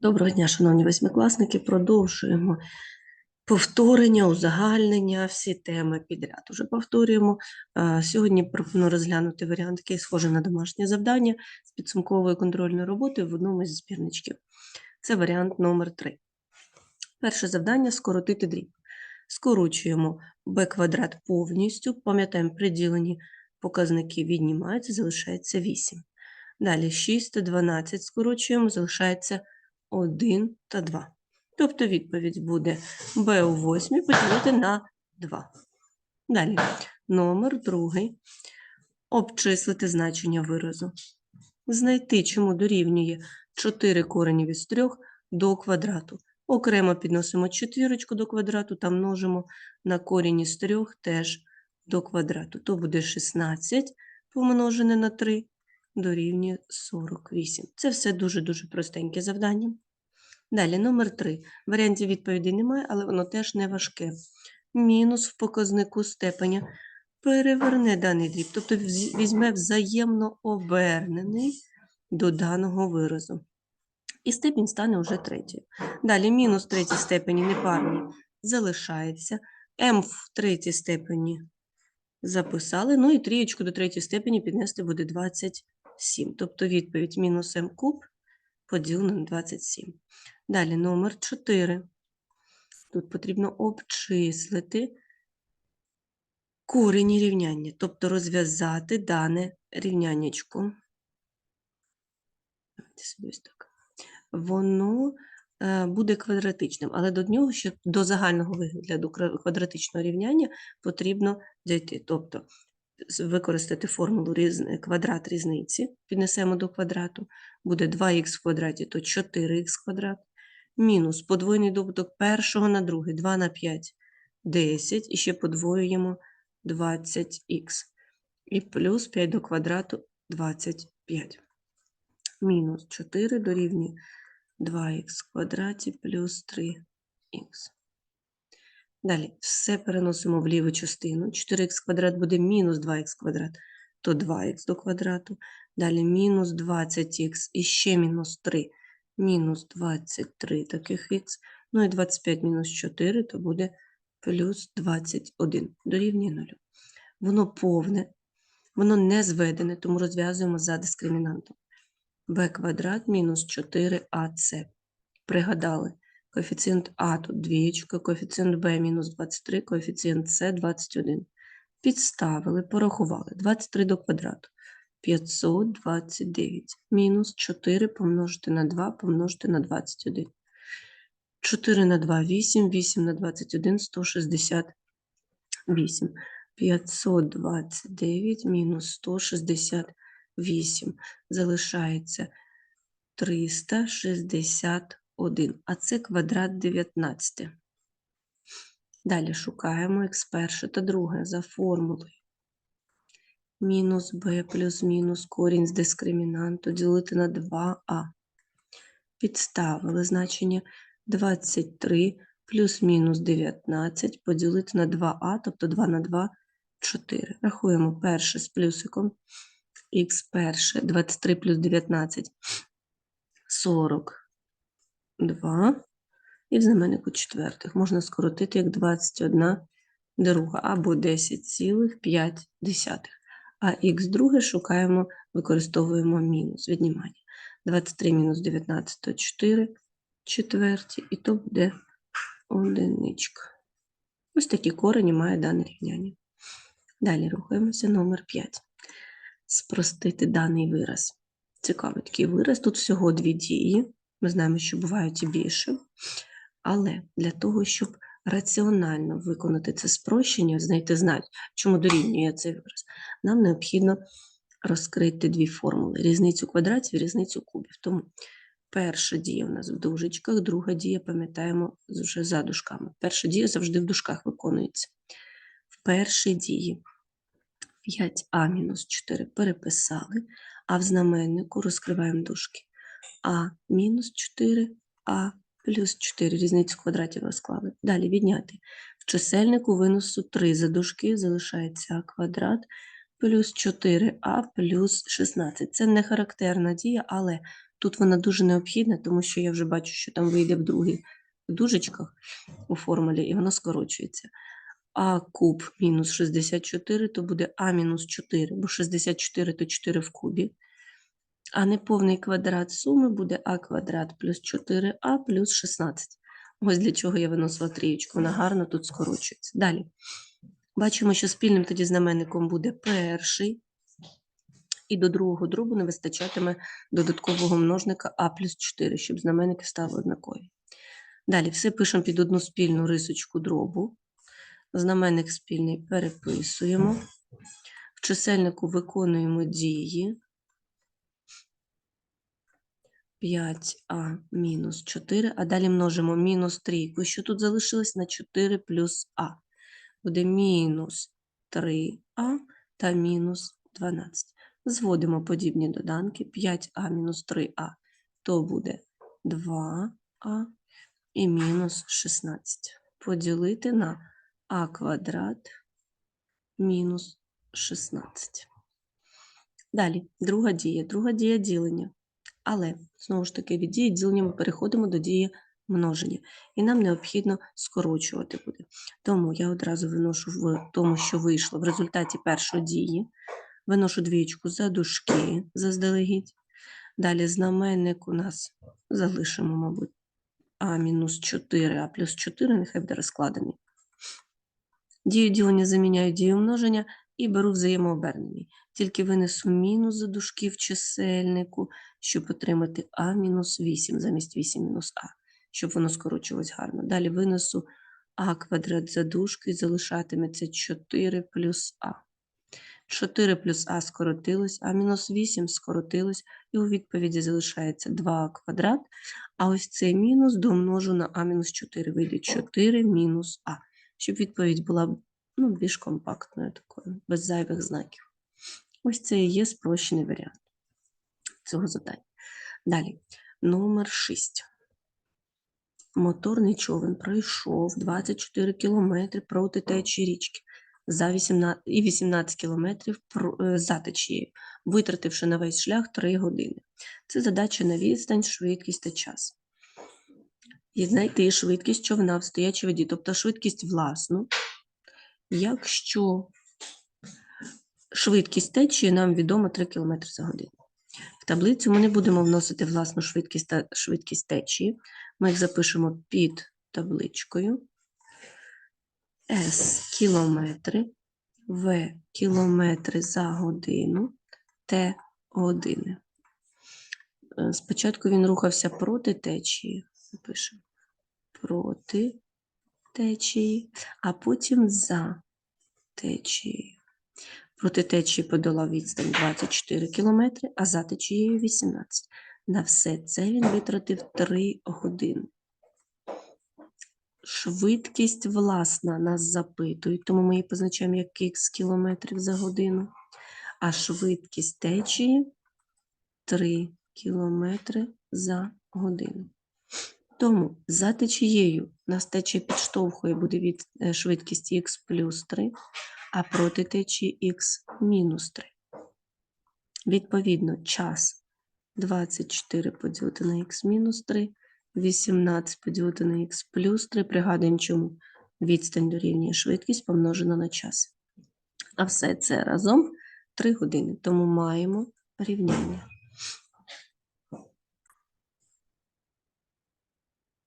Доброго дня, шановні восьмикласники. Продовжуємо повторення, узагальнення, всі теми підряд. Уже повторюємо. Сьогодні пропоную розглянути варіант, який схожий на домашнє завдання з підсумковою контрольною роботою в одному з збірничків. Це варіант номер 3. Перше завдання скоротити дріб. Скорочуємо b квадрат повністю. Пам'ятаємо, приділені показники віднімаються, залишається 8. Далі 6 та 12 скорочуємо, залишається 1 та 2. Тобто відповідь буде b у 8 поділити на 2. Далі номер другий. Обчислити значення виразу. Знайти, чому дорівнює 4 коренів із 3 до квадрату. Окремо підносимо четвірочку до квадрату та множимо на корінь із 3 теж до квадрату. То буде 16 помножене на 3 дорівнює 48. Це все дуже-дуже простеньке завдання. Далі, номер 3. Варіантів відповідей немає, але воно теж не важке. Мінус в показнику степеня переверне даний дріб, тобто візьме взаємно обернений до даного виразу. І степінь стане вже третьою. Далі мінус третій степені непарний залишається. m в третій степені записали. Ну і трієчку до третьої степені піднести буде 27. Тобто відповідь мінус m куб поділено на 27. Далі номер 4. Тут потрібно обчислити корені рівняння, тобто розв'язати дане рівняннячко. Давайте собі ось так. Воно е, буде квадратичним, але до нього ще до загального вигляду квадратичного рівняння потрібно дійти. Тобто використати формулу квадрат різниці, піднесемо до квадрату, буде 2х в квадраті, то 4х квадрат, мінус подвоєний добуток першого на другий, 2 на 5, 10, і ще подвоюємо 20х. І плюс 5 до квадрату 25. Мінус 4 дорівнює 2х в квадраті плюс 3х. Далі все переносимо в ліву частину. 4х квадрат буде мінус 2х квадрат, то 2х до квадрату. Далі мінус 20х і ще мінус 3, мінус 23 таких х. Ну і 25 мінус 4, то буде плюс 21 дорівнює 0. Воно повне, воно не зведене, тому розв'язуємо за дискримінантом. b квадрат мінус 4ac. Пригадали. Коефіцієнт А тут двієчка, коефіцієнт Б мінус 23, коефіцієнт С 21. Підставили, порахували. 23 до квадрату. 529. Мінус 4 помножити на 2 помножити на 21. 4 на 2 – 8, 8 на 21 – 168. 529 мінус 168. Залишається 361, а це квадрат 19. Далі шукаємо х перше та друге за формулою. Мінус b плюс мінус корінь з дискримінанту ділити на 2а. Підставили значення 23 плюс мінус 19 поділити на 2а, тобто 2 на 2 – 4. Рахуємо перше з плюсиком. х перше 23 плюс 19 – 42. І в знаменнику четвертих можна скоротити як 21 друга або 10,5. А х друге шукаємо, використовуємо мінус віднімання. 23 мінус 19 то 4 четверті, і то буде одиничка. Ось такі корені має дане рівняння. Далі рухаємося номер 5. Спростити даний вираз. Цікавий такий вираз. Тут всього дві дії. Ми знаємо, що бувають і більше. Але для того, щоб раціонально виконати це спрощення, знайти знать, чому дорівнює цей вираз, нам необхідно розкрити дві формули: різницю квадратів і різницю кубів. Тому перша дія у нас в дужечках, друга дія, пам'ятаємо, вже за дужками. Перша дія завжди в дужках виконується. В першій дії 5а мінус 4 переписали, а в знаменнику розкриваємо дужки. А мінус 4, а плюс 4 різницю квадратів розклали. Далі відняти. В чисельнику виносу 3 за дужки, залишається а квадрат плюс 4а плюс 16. Це не характерна дія, але Тут вона дуже необхідна, тому що я вже бачу, що там вийде в других дужечках у формулі, і воно скорочується. А куб мінус 64, то буде А мінус 4, бо 64 то 4 в кубі. А неповний квадрат суми буде А квадрат плюс 4А плюс 16. Ось для чого я виносила трієчку. Вона гарно тут скорочується. Далі. Бачимо, що спільним тоді знаменником буде перший. І до другого дробу не вистачатиме додаткового множника А плюс 4, щоб знаменники стали однакові. Далі все пишемо під одну спільну рисочку дробу. Знаменник спільний переписуємо. В чисельнику виконуємо дії. 5а мінус 4, а далі множимо мінус трійку, що тут залишилось на 4 плюс а. Буде мінус 3а та мінус 12. Зводимо подібні доданки. 5а мінус 3а, то буде 2а і мінус 16. Поділити на а квадрат мінус 16. Далі, друга дія. Друга дія ділення. Але, знову ж таки, від дії ділення ми переходимо до дії множення. І нам необхідно скорочувати буде. Тому я одразу виношу в тому, що вийшло в результаті першої дії. Виношу двічку за дужки заздалегідь. Далі знаменник у нас залишимо, мабуть, а мінус 4, а плюс 4, нехай буде розкладений. Дію ділення заміняю дію множення і беру взаємообернений. Тільки винесу мінус за дужки в чисельнику, щоб отримати а мінус 8 замість 8 мінус а, щоб воно скорочилось гарно. Далі винесу а квадрат за дужки, залишатиметься 4 плюс а. 4 плюс а скоротилось, а мінус 8 скоротилось, і у відповіді залишається 2а квадрат, а ось цей мінус домножу на а мінус 4, вийде 4 мінус а, щоб відповідь була ну, більш компактною такою, без зайвих знаків. Ось це і є спрощений варіант цього завдання. Далі, номер 6. Моторний човен пройшов 24 кілометри проти течії річки за 18, і 18 кілометрів е, за течією, витративши на весь шлях 3 години. Це задача на відстань, швидкість та час. І знайти швидкість човна в стоячій воді, тобто швидкість власну, якщо швидкість течії нам відомо 3 км за годину. В таблицю ми не будемо вносити власну швидкість швидкість течії. Ми їх запишемо під табличкою. С кілометри, В кілометри за годину, Т години. Е, Спочатку він рухався проти течії. Пишемо проти течії, а потім за течією. Проти течії подолав відстань 24 км, а за течією 18. На все це він витратив 3 години. Швидкість власна нас запитують, тому ми її позначаємо як х кілометрів за годину. А швидкість течії 3 кілометри за годину. Тому за течією нас течія підштовхує буде від е, швидкість х плюс 3, а проти течії х мінус 3. Відповідно, час 24 поділити на х мінус 3, 18 поділити на х плюс 3. Пригадуємо, чому відстань дорівнює швидкість помножена на час. А все це разом 3 години. Тому маємо рівняння.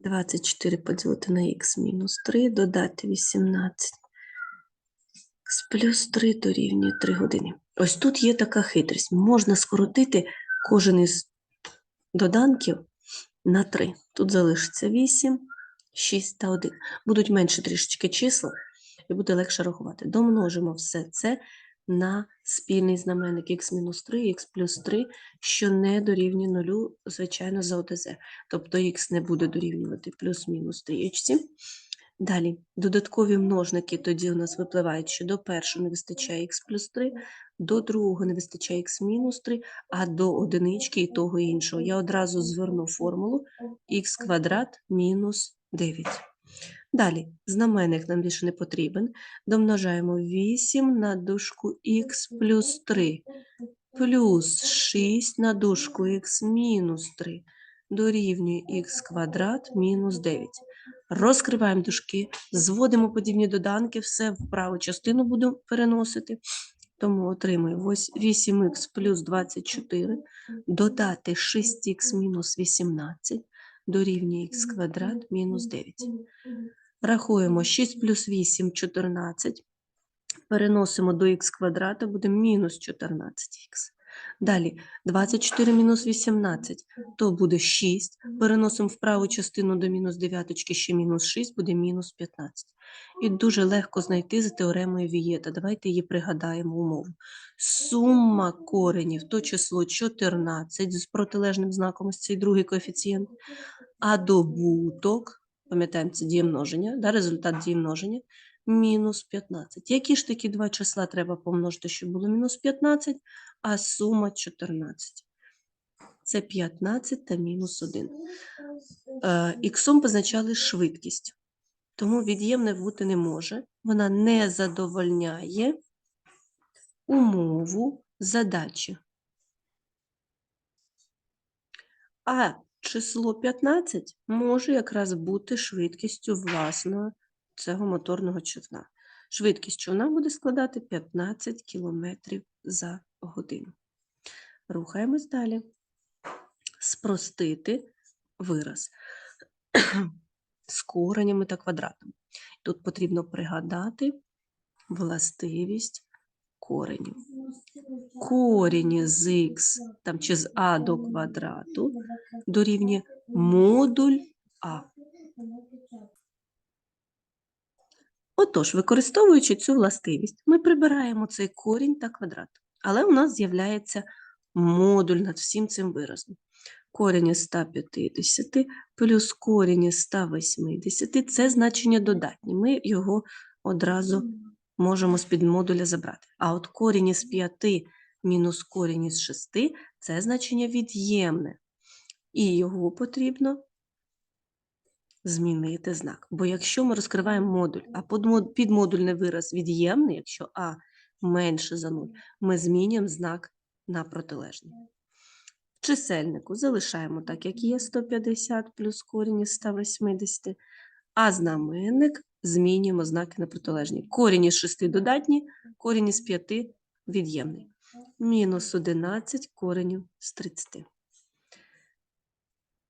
24 поділити на х мінус 3, додати 18. Х плюс 3 дорівнює 3 години. Ось тут є така хитрість. Можна скоротити кожен із доданків на 3. Тут залишиться 8, 6 та 1. Будуть менше трішечки числа, і буде легше рахувати. Домножимо все це на спільний знаменник х-3, х плюс 3, що не дорівнює нулю, звичайно, за ОДЗ. Тобто х не буде дорівнювати плюс-мінус трієчці. Далі, додаткові множники тоді у нас випливають, що до першого не вистачає х плюс 3, до другого не вистачає х мінус 3, а до одинички і того іншого. Я одразу зверну формулу х квадрат мінус 9. Далі, знаменник нам більше не потрібен. Домножаємо 8 на дужку х плюс 3 плюс 6 на дужку х мінус 3 дорівнює х квадрат мінус 9. Розкриваємо дужки, зводимо подібні доданки, все в праву частину будемо переносити. Тому отримуємо 8х плюс 24, додати 6х мінус 18, дорівнює х квадрат мінус 9. Рахуємо 6 плюс 8 – 14. Переносимо до х квадрата, буде мінус 14х. Далі 24 мінус 18, то буде 6. Переносимо в праву частину до мінус 9, ще мінус 6, буде мінус 15. І дуже легко знайти за теоремою Вієта. Давайте її пригадаємо умову. Сума коренів, то число 14 з протилежним знаком, ось цей другий коефіцієнт, а добуток, пам'ятаємо, це діє множення, да, результат дії множення, мінус 15. Які ж такі два числа треба помножити, щоб було мінус 15, а сума 14? Це 15 та мінус 1. Е, Іксом позначали швидкість, тому від'ємне бути не може. Вона не задовольняє умову задачі. А число 15 може якраз бути швидкістю власного цього моторного човна. Швидкість човна буде складати 15 км за годину. Рухаємось далі. Спростити вираз з коренями та квадратами. Тут потрібно пригадати властивість коренів. Корінь з х там, чи з а до квадрату дорівнює модуль а. Отож, використовуючи цю властивість, ми прибираємо цей корінь та квадрат. Але у нас з'являється модуль над всім цим виразом. Корінь із 150 плюс корінь із 180 – це значення додатні. Ми його одразу можемо з-під модуля забрати. А от корінь із 5 мінус корінь із 6 – це значення від'ємне. І його потрібно змінити знак. Бо якщо ми розкриваємо модуль, а підмодульний вираз від'ємний, якщо А менше за 0, ми змінюємо знак на протилежний. В чисельнику залишаємо так, як є 150 плюс корінь із 180, а знаменник змінюємо знаки на протилежні. Корінь із 6 додатні, корінь із 5 від'ємний. Мінус 11 коренів з 30.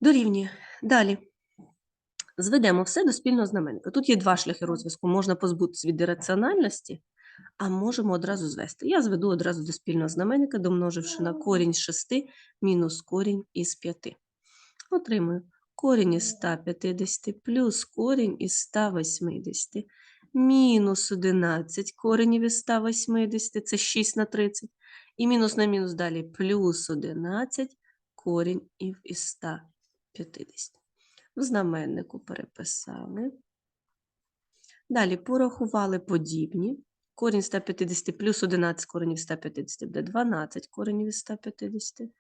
Дорівнює. Далі. Зведемо все до спільного знаменника. Тут є два шляхи розв'язку. Можна позбутися від ірраціональності, а можемо одразу звести. Я зведу одразу до спільного знаменника, домноживши на корінь з 6 мінус корінь із 5. Отримую корінь із 150 плюс корінь із 180 мінус 11 коренів із 180 – це 6 на 30. І мінус на мінус далі плюс 11 корінь із 150. В знаменнику переписали. Далі порахували подібні. Корінь 150 плюс 11 коренів 150 буде 12 коренів із 150.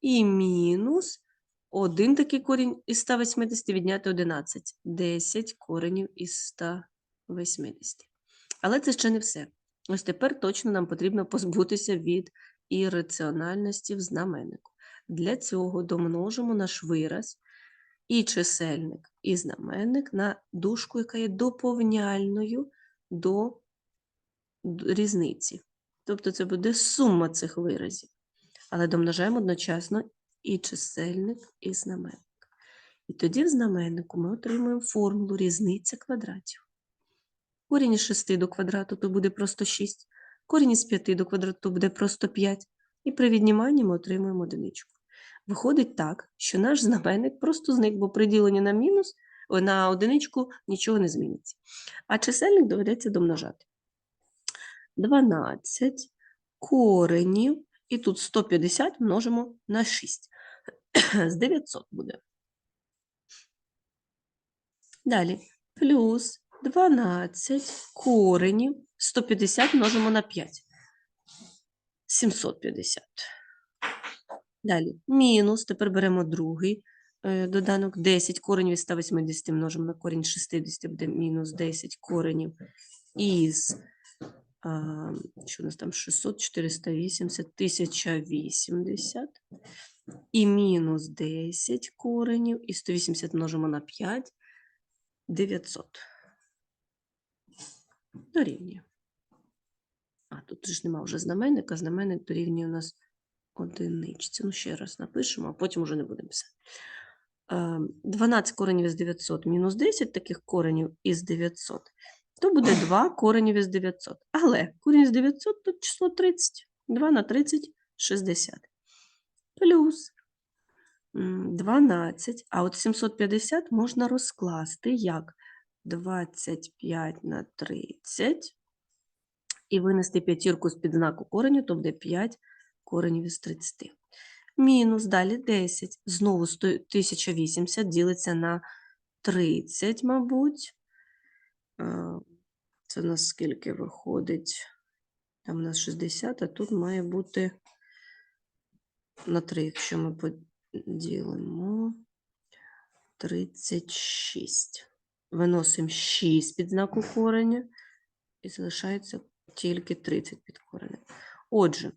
І мінус один такий корінь із 180 відняти 11. 10 коренів із 180. Але це ще не все. Ось тепер точно нам потрібно позбутися від ірраціональності в знаменнику. Для цього домножимо наш вираз і чисельник, і знаменник на дужку, яка є доповняльною до різниці. Тобто це буде сума цих виразів. Але домножаємо одночасно і чисельник, і знаменник. І тоді в знаменнику ми отримуємо формулу різниця квадратів. Корінь із 6 до квадрату то буде просто 6, корінь із 5 до квадрату то буде просто 5. І при відніманні ми отримуємо одиничку. Виходить так, що наш знаменник просто зник, бо при діленні на мінус, на одиничку нічого не зміниться. А чисельник доведеться домножати. 12 коренів, і тут 150 множимо на 6. З 900 буде. Далі плюс 12 коренів, 150 множимо на 5. 750. Далі мінус, тепер беремо другий е, доданок, 10 коренів із 180 множимо на корінь 60, буде мінус 10 коренів із що у нас там 600, 480, 1080 і мінус 10 коренів, і 180 множимо на 5, 900. Дорівнює. А, тут ж нема вже знаменника, знаменник дорівнює у нас одиничці. Ну, ще раз напишемо, а потім вже не будемо писати. Е, 12 коренів із 900 мінус 10 таких коренів із 900, то буде 2 коренів із 900. Але корінь із 900 тут число 30. 2 на 30 – 60. Плюс 12, а от 750 можна розкласти як 25 на 30 і винести п'ятірку з-під знаку кореню, то буде 5 коренів із 30. Мінус, далі 10. Знову 1080 ділиться на 30, мабуть. Це у нас скільки виходить? Там у нас 60, а тут має бути на 3, якщо ми поділимо 36. Виносимо 6 під знаку кореня і залишається тільки 30 під коренем. Отже,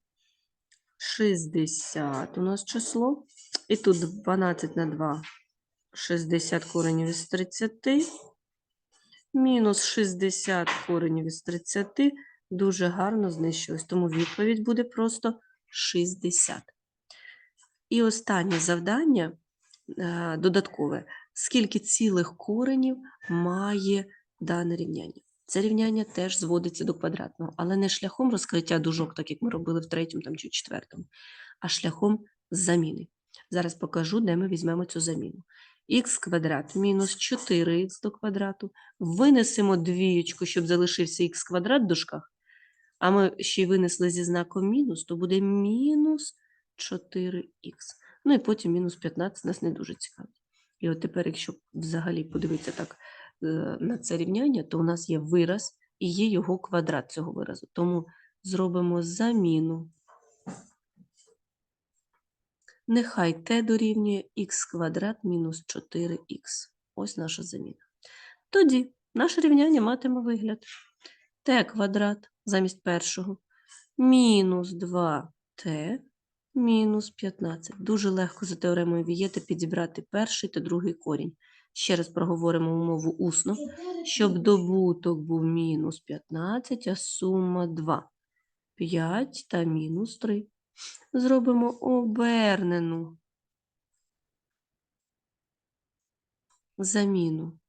60 у нас число. І тут 12 на 2 60 коренів із 30. Мінус 60 коренів із 30 дуже гарно знищилось. Тому відповідь буде просто 60. І останнє завдання е, додаткове. Скільки цілих коренів має дане рівняння? Це рівняння теж зводиться до квадратного, але не шляхом розкриття дужок, так як ми робили в третьому там, чи четвертому, а шляхом заміни. Зараз покажу, де ми візьмемо цю заміну. Х квадрат мінус 4х до квадрату. Винесемо двієчку, щоб залишився х квадрат в дужках, а ми ще й винесли зі знаком мінус, то буде мінус 4х. Ну і потім мінус 15 нас не дуже цікавить. І от тепер, якщо взагалі подивитися так е, на це рівняння, то у нас є вираз і є його квадрат цього виразу. Тому зробимо заміну. Нехай t дорівнює х квадрат мінус 4х. Ось наша заміна. Тоді наше рівняння матиме вигляд t квадрат замість першого мінус 2t мінус 15. Дуже легко за теоремою Вієта підібрати перший та другий корінь. Ще раз проговоримо умову усно, щоб добуток був мінус 15, а сума 2. 5 та мінус 3. Зробимо обернену заміну.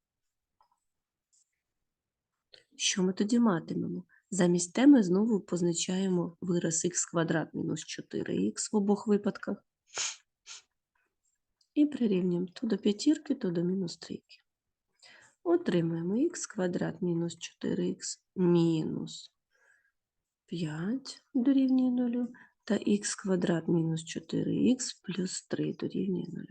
Що ми тоді матимемо? Замість те ми знову позначаємо вираз х квадрат мінус 4х в обох випадках. І прирівнюємо то до п'ятірки, то до мінус трійки. Отримаємо х квадрат мінус 4х мінус 5 дорівнює 0 та х квадрат мінус 4х плюс 3 дорівнює 0.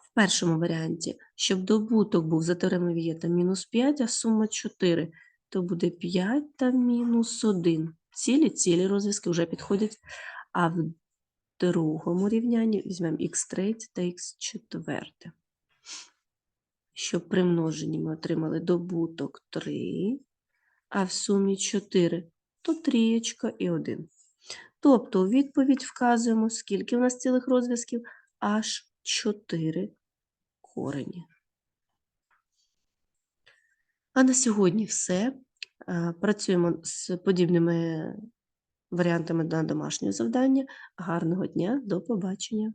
В першому варіанті, щоб добуток був за теоремою Вієта мінус 5, а сума 4, то буде 5 та мінус 1. Цілі, цілі розв'язки вже підходять. А в другому рівнянні візьмемо х3 та х4. Щоб при множенні ми отримали добуток 3, а в сумі 4, то трієчка і 1. Тобто у відповідь вказуємо, скільки у нас цілих розв'язків? Аж 4 корені. А на сьогодні все. Е, Працюємо з подібними варіантами на домашнє завдання. Гарного дня, до побачення!